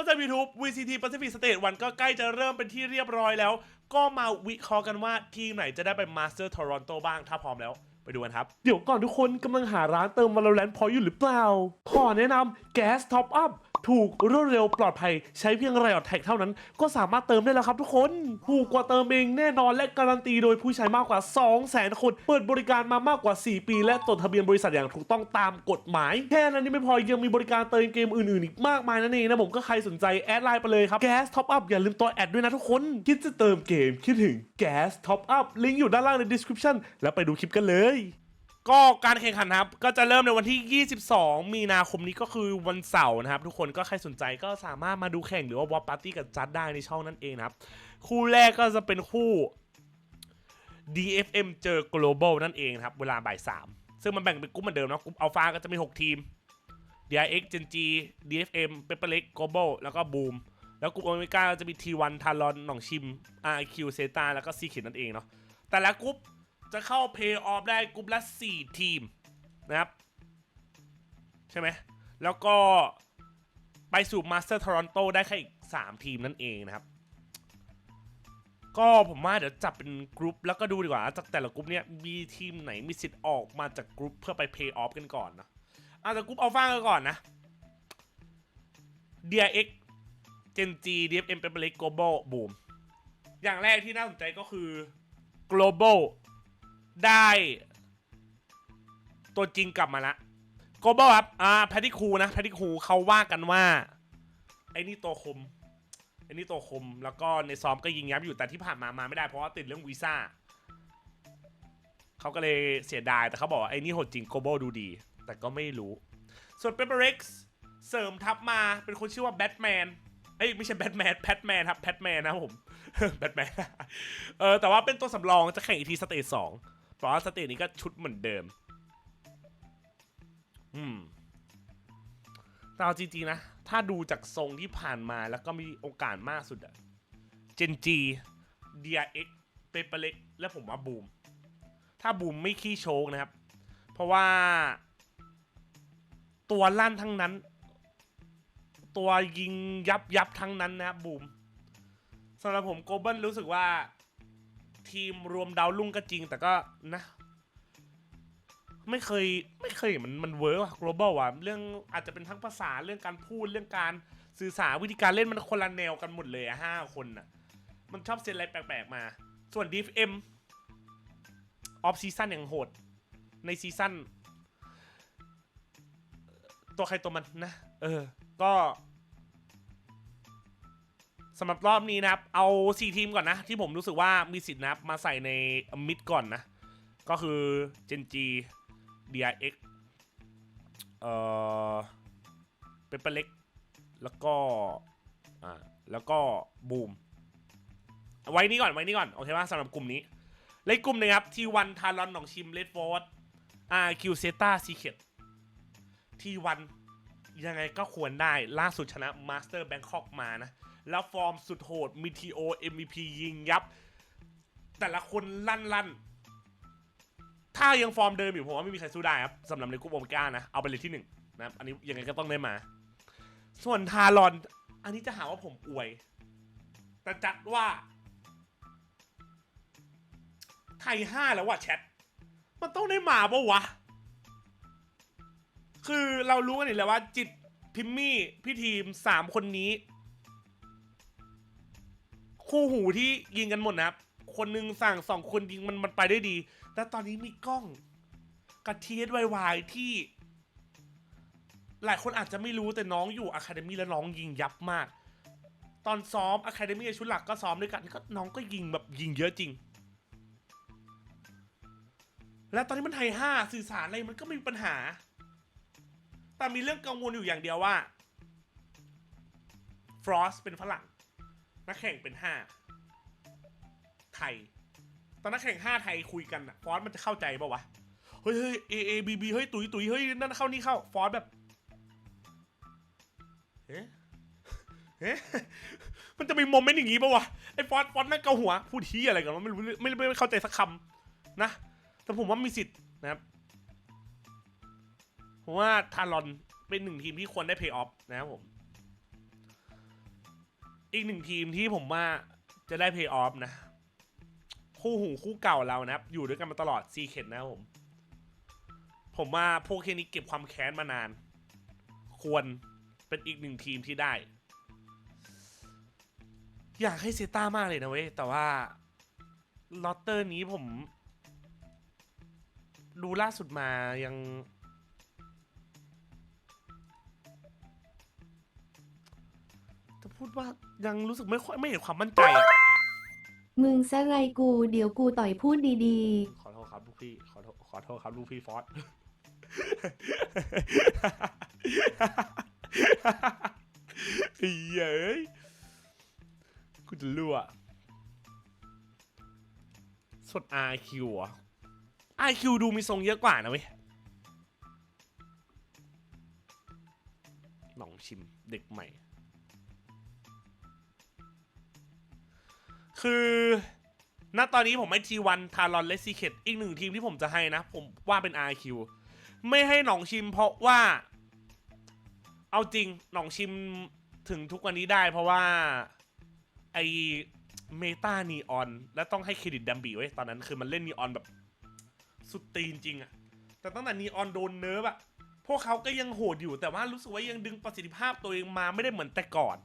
เพราะจาก YouTube VCT Pacific Stage 1ก็ใกล้จะเริ่มเป็นที่เรียบร้อยแล้ว ก็มาวิเคราะห์กันว่าทีมไหนจะได้ไป Master Toronto บ้างถ้าพร้อมแล้ว ดูกันครับ เดี๋ยวก่อนทุกคนกำลังหาร้านเติม Valorant พออยู่หรือเปล่า ขอแนะนำ Gas Top Up ถูกรวดเร็วปลอดภัยใช้เพียงไรออดแท็กเท่านั้น ก็สามารถเติมได้แล้วครับทุกคน ถูกกว่าเติมเองแน่นอนและการันตีโดยผู้ใช้มากกว่า 200,000 คน เปิดบริการมามากกว่า 4 ปี และจดทะเบียนบริษัทอย่างถูกต้องตามกฎหมาย แค่นั้นนี่ไม่พอยังมีบริการเติมเกมอื่นๆอีกมากมายนั่นเองนะผมก็ใครสนใจแอดไลน์ไปเลยครับ Gas Top Up อย่าลืมตัวแอดด้วยนะทุกคน คิดจะเติมเกมคิดถึง Gas Top Up ลิงก์อยู่ด้านล่างใน description แล้วไปดูคลิปกันเลย ก็การแข่งขันครับ ก็จะเริ่มในวันที่ 22 มีนาคมนี้ก็คือวันเสาร์นะครับ ทุกคนก็ใครสนใจก็สามารถมาดูแข่งหรือว่าวอปปาร์ตี้กับจัดได้ในช่องนั่นเองนะครับ คู่แรกก็จะเป็นคู่ DFM เจอ Global นั่นเองครับ เวลาบ่ายสามซึ่งมันแบ่งเป็นกลุ่มเหมือนเดิมนะกลุ่มอัลฟาก็จะมี 6 ทีม DIX Gen G DFM p e p p e r l e x Global แล้วก็บูมแล้วกลุ่มโอเมก้าก็จะมี T1 ทารอนหนองชิม RQ เซตาแล้วก็ซีขิดนั่นเองเนาะแต่ละกลุ่ม จะเข้า Play Off ได้กลุ่มละ 4 ทีมนะครับ ใช่ไหม แล้วก็ไปสู่ Master Toronto ได้แค่อีก 3 ทีมนั่นเองนะครับ ก็ผมว่าเดี๋ยวจับเป็นกรุ๊ปแล้วก็ดูดีกว่า จากแต่ละกรุ๊ปเนี้ยมีทีมไหนมีสิทธิ์ออกมาจากกรุ๊ปเพื่อไป Play Off กันก่อนเนาะเอาจากกรุ๊ปอัลฟากันก่อนนะ DIX Gen G DFM p e p p e r l e Global Boom อย่างแรกที่น่าสนใจก็คือ Global ได้ ตัวจริงกลับมาละ Global ครับอ่าแพทติคูนะแพทติคูเขาว่ากันว่า ไอ้นี่ตัวคมไอ้นี่ตัวคมแล้วก็ในซ้อมก็ยิงยับอยู่แต่ที่ผ่านมามาไม่ได้เพราะว่าติดเรื่องวีซ่าเขาก็เลยเสียดายแต่เขาบอกว่าไอ้นี่โหดจริง Global ดูดี แต่ก็ไม่รู้ ส่วน p e p p e r x เสริมทัพมาเป็นคนชื่อว่าแบทแมนเอ้ยไม่ใช่แบทแมนแพทแมนครับแพทแมนนะผมแบทแมนเออแต่ว่าเป็นตัวสำรองจะแข่งอีทีสเตจสอง เพราะว่าสเตจนี้ก็ชุดเหมือนเดิม อืมแต่เอาจริงๆนะ ถ้าดูจากทรงที่ผ่านมาแล้วก็มีโอกาสมากสุดอะเจนจี DRX เอ็กเปเปเล็กและผมว่าบูม ถ้าบูมไม่ขี้โชกนะครับ เพราะว่า ตัวลั่นทั้งนั้น ตัวยิงยับยับทั้งนั้นนะครับบูมสำหรับผมโกลบอลรู้สึกว่า ทีมรวมดาวลุ่งก็จริง แต่ก็นะ ไม่เคยไม่เคยเห็นมันมันเวิร์กอะ global อะเรื่องอาจจะเป็นทั้งภาษาเรื่องการพูดเรื่องการสื่อสารวิธีการเล่นมันคนละแนวกันหมดเลยอะห้าคนน่ะมันชอบเซนอะไรแปลกๆมา ส่วน DFM ออฟซีซั่นอย่างโหด ในซีซั่นตัวใครตัวมันนะ เออ ก็ สำหรับรอบนี้นะครับ เอา 4 ทีมก่อนนะ ที่ผมรู้สึกว่ามีสิทธิ์นะครับมาใส่ในมิดก่อนนะ ก็คือ Gen G DRX เอ่อเปเปอร์เล็กแล้วก็ อ่า แล้วก็บูม ไว้นี้ก่อน ไว้นี้ก่อน โอเคป่ะสำหรับกลุ่มนี้และอีกลุ่มนึงครับ T1 ทารอนหนองชิมเลดฟอร์ด RQ เซตาซีเคท T1 ยังไงก็ควรได้ล่าสุดชนะมาสเตอร์แบงคอกมานะ แล้วฟอร์มสุดโหดมีทีโอ MVP ยิงยับ แต่ละคนลั่นลั่นถ้ายังฟอร์มเดิมอยู่ผมว่าไม่มีใครสู้ได้ครับสำหรับในกลุ่มโอเมก้านะ เอาไปเลยที่หนึ่งนะครับอันนี้ยังไงก็ต้องได้มา ส่วนทารอน อันนี้จะหาว่าผมอวย แต่จัดว่า ไทยห้าแล้วว่ะแชท มันต้องได้มาปะวะ คือเรารู้กันอยู่แล้วว่าจิตพิมมี่ พี่ทีมสามคนนี้ คู่หูที่ยิงกันหมดนะครับ คนหนึ่งสั่งสองคนยิงมันมันไปได้ดีแต่ตอนนี้มีกล้องกับทีเอสวายที่ หลายคนอาจจะไม่รู้แต่น้องอยู่อะคาเดมี่แล้วน้องยิงยับมาก ตอนซ้อมอะคาเดมี่ชุดหลักก็ซ้อมด้วยกันก็น้องก็ยิงแบบยิงเยอะจริง และตอนนี้มันไทยห้าสื่อสารอะไรมันก็ไม่มีปัญหา แต่มีเรื่องกังวลอยู่อย่างเดียวว่าฟรอสเป็นฝรั่ง นักแข่งเป็นห้าไทย ตอนนักแข่งห้าไทยคุยกันอะฟอสมันจะเข้าใจป่าวะ เฮ้ยเฮ้ยเอเอบีบีเฮ้ยตุยตุยเฮ้ยนั่นเข้านี่เข้า ฟอสแบบเฮ้เฮ้มันจะมีโมเมนต์อย่างงี้ป่าวะ ไอ้ฟอสฟอสแม่งเกาหัว พูดทีอะไรกันวะไม่รู้ไม่ไม่ไม่เข้าใจสักคำนะ แต่ผมว่ามีสิทธิ์นะครับผมว่าทารอนเป็นหนึ่งทีมที่ควรได้เพย์ออฟนะครับผม อีกหนึ่งทีมที่ผมว่าจะได้เพย์ออฟนะ คู่หูคู่เก่าเรานะอยู่ด้วยกันมาตลอดซีเ e ดนะผม ผมว่าพวกแค่นี้เก็บความแค้นมานาน ควรเป็นอีกหนึ่งทีมที่ได้ อยากให้เซต้ามากเลยนะเว้ย แต่ว่าลอตเตอร์นี้ผม ดูล่าสุดมายัง พูดว่ายังรู้สึกไม่ค่อยไม่เห็นความมั่นใจอะมึงซะไรกู เดี๋ยวกูต่อยพูดดีขอโทษครับลูกพี่ขอโทษขอโทษครับลูกพี่ฟอสไอ้เย้ยกูจะรั่วสด RQ อะ RQ ดูมีทรงเยอะกว่านะเว้ยลองชิมเด็กใหม่ คือณตอนนี้ผมให้ T1 ทารอนและซีเคทอีกหนึ่งทีมที่ผมจะให้นะ ผมว่าเป็น RQ ไม่ให้หนองชิมเพราะว่า เอาจริงหนองชิมถึงทุกวันนี้ได้เพราะว่าไอเมตานีออน และต้องให้เครดิตดัมบีไว้ตอนนั้นคือมันเล่นนีออนแบบสุดตีนจริงอะแต่ตั้งแต่นีออนโดนเนิร์ฟอะพวกเขาก็ยังโหดอยู่แต่ว่ารู้สึกว่ายังดึงประสิทธิภาพตัวเองมาไม่ได้เหมือนแต่ก่อน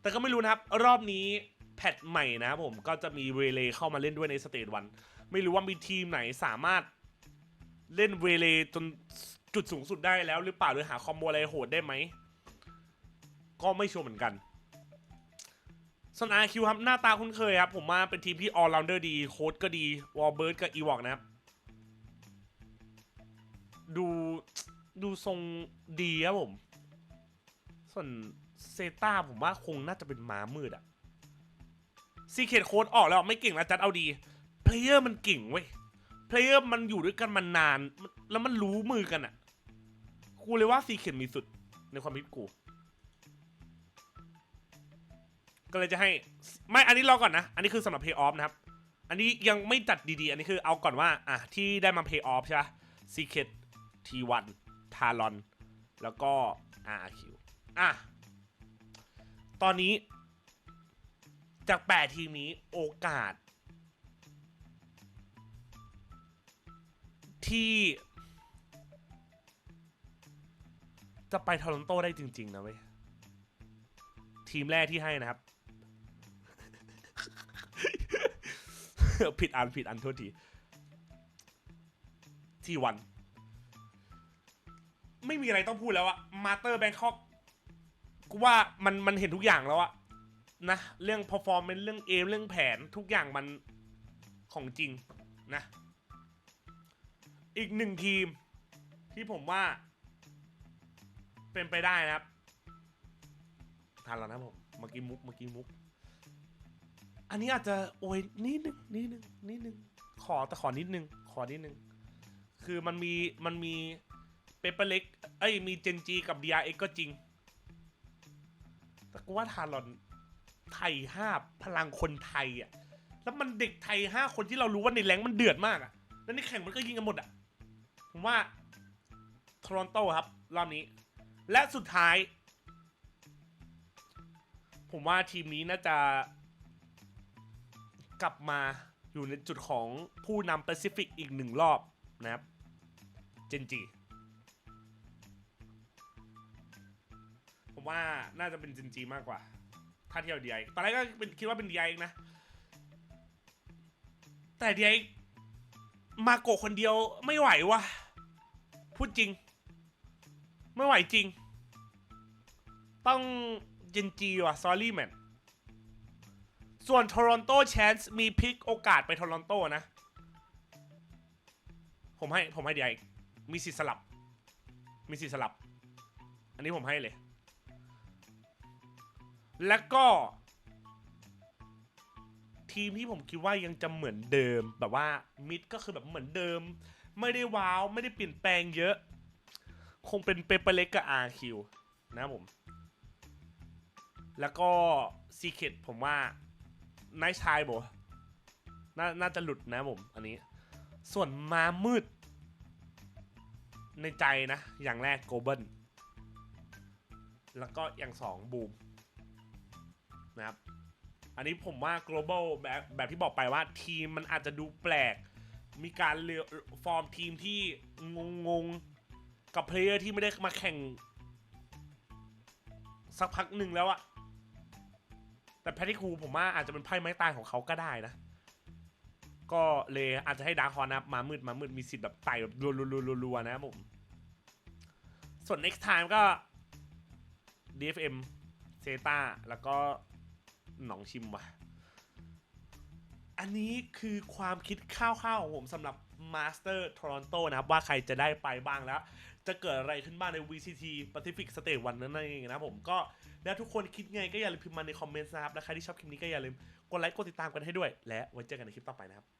แต่ก็ไม่รู้นะครับ รอบนี้ แพทใหม่นะผมก็จะมีเวเลเข้ามาเล่นด้วยในสเตจวัน ไม่รู้ว่ามีทีมไหนสามารถเล่นเวเลจนจุดสูงสุดได้แล้วหรือเปล่าหรือหาคอมโบอะไรโหดได้ไหม ก็ไม่ชัวร์เหมือนกันส่วน RQ ครับ หน้าตาคุ้นเคยครับ ผมว่าเป็นทีมที่ all rounder ดี โค้ดก็ดี วอลเบิร์ดกับอีวอกนะครับ ดูดูทรงดีครับผม ส่วนเซตาผมว่าคงน่าจะเป็นม้ามืดอะ ซีเคดโค้ดออกแล้วไม่เก่งแล้วจัดเอาดีเพลเยอร์มันเก่งเว้ยเพลเยอร์มันอยู่ด้วยกันมานานมันแล้วมันรู้มือกันอะกูเลยว่าซีเคดมีสุดในความคิดกู ก็เลยจะให้ ไม่อันนี้รอก่อนนะ อันนี้คือสำหรับ pay off นะครับ อันนี้ยังไม่จัดดีๆ อันนี้คือเอาก่อนว่าอะที่ได้มา pay off ใช่ปะ Secret T1 Talon แล้วก็ RQ อะ ตอนนี้ จากแปดทีมนี้โอกาส ที่ จะไปทอรอนโตได้จริง ๆ นะเว้ย ทีมแรกที่ให้นะครับ ผิดอันผิดอันโทษที ทีวัน ไม่มีอะไรต้องพูดแล้วอะมาเตอร์แบงคอกกูว่ามันมันเห็นทุกอย่างแล้วอะ นะเรื่อง performance เรื่องเอมเรื่องแผนทุกอย่างมันของจริงนะ อีกหนึ่งทีมที่ผมว่า เป็นไปได้นะครับทันแล้วนะผมเมื่อกี้มุกเมื่อกี้มุก อันนี้อาจจะโอ้ยนิดนึงนิดนึงนิดนึงขอแต่ขอนิดนึงขอนิดนึง คือมันมีมันมีเปเปอร์เล็กเอ้ยมีเจนจีกับ DRX ก็จริง แต่กูว่าทารอน ไทยห้าพลังคนไทยอะแล้วมันเด็กไทยห้าคนที่เรารู้ว่าในแรงมันเดือดมากอะแล้วในแข่งมันก็ยิงกันหมดอะผมว่าทรอนโตครับรอบนี้ และสุดท้าย ผมว่าทีมนี้น่าจะ กลับมาอยู่ในจุดของผู้นำแปซิฟิกอีกหนึ่งรอบนะครับ เจนจีผมว่าน่าจะเป็นเจนจีมากกว่า ถ้าเที่ยบดีไอตอนแรกก็เป็นคิดว่าเป็นดีไอนะ แต่ดีไอมาโกะคนเดียวไม่ไหววะพูดจริง ไม่ไหวจริง ต้องเจนจีว่ะ sorry man ส่วน Toronto Chance มีพลิกโอกาสไป Toronto นะ ผมให้ผมให้ดีไอมีสิทธิ์สลับ มีสิทธิ์สลับ อันนี้ผมให้เลย แล้วก็ ทีมที่ผมคิดว่ายังจะเหมือนเดิมแบบว่ามิดก็คือแบบเหมือนเดิม ไม่ได้ว้าวไม่ได้เปลี่ยนแปลงเยอะ คงเป็นเปเปเล็กกับ RQ นะครับผม แล้วก็ซีเค t ผมว่านายชายบอกนน่าจะหลุดนะผม อันนี้ ส่วนมามืด ในใจนะ อย่างแรกโกเบิลแล้วก็อย่างสองบูม นะครับ อันนี้ผมว่า global แบบแบบที่บอกไปว่าทีมมันอาจจะดูแปลก มีการเลือฟอร์มทีมที่งงงๆกับเพลเยอร์ที่ไม่ได้มาแข่ง สักพักหนึ่งแล้วอะแต่แพทที่ครูผมว่าอาจจะเป็นไพ่ไม้ตายของเขาก็ได้นะ ก็เลยอาจจะให้ดาร์คฮอร์นะครับมามืดมามืดมีสิทธิ์แบบไต่แบบรัวๆๆๆๆนะครับผม ส่วน next time ก็ DFM เซตาแล้วก็ หนองชิมว่ะอันนี้คือความคิดคร่าวๆของผมสำหรับมาสเตอร์ทรอนโตนะครับ ว่าใครจะได้ไปบ้างแล้ว จะเกิดอะไรขึ้นบ้างใน VCT Pacific State วันนั้นเองนะผมก็แล้วทุกคนคิดไงก็อย่าลืมพิมพ์มาในคอมเมนต์นะครับ และใครที่ชอบคลิปนี้ก็อย่าลืมกดไลค์กดติดตามกันให้ด้วย และไว้เจอกันในคลิปต่อไปนะครับ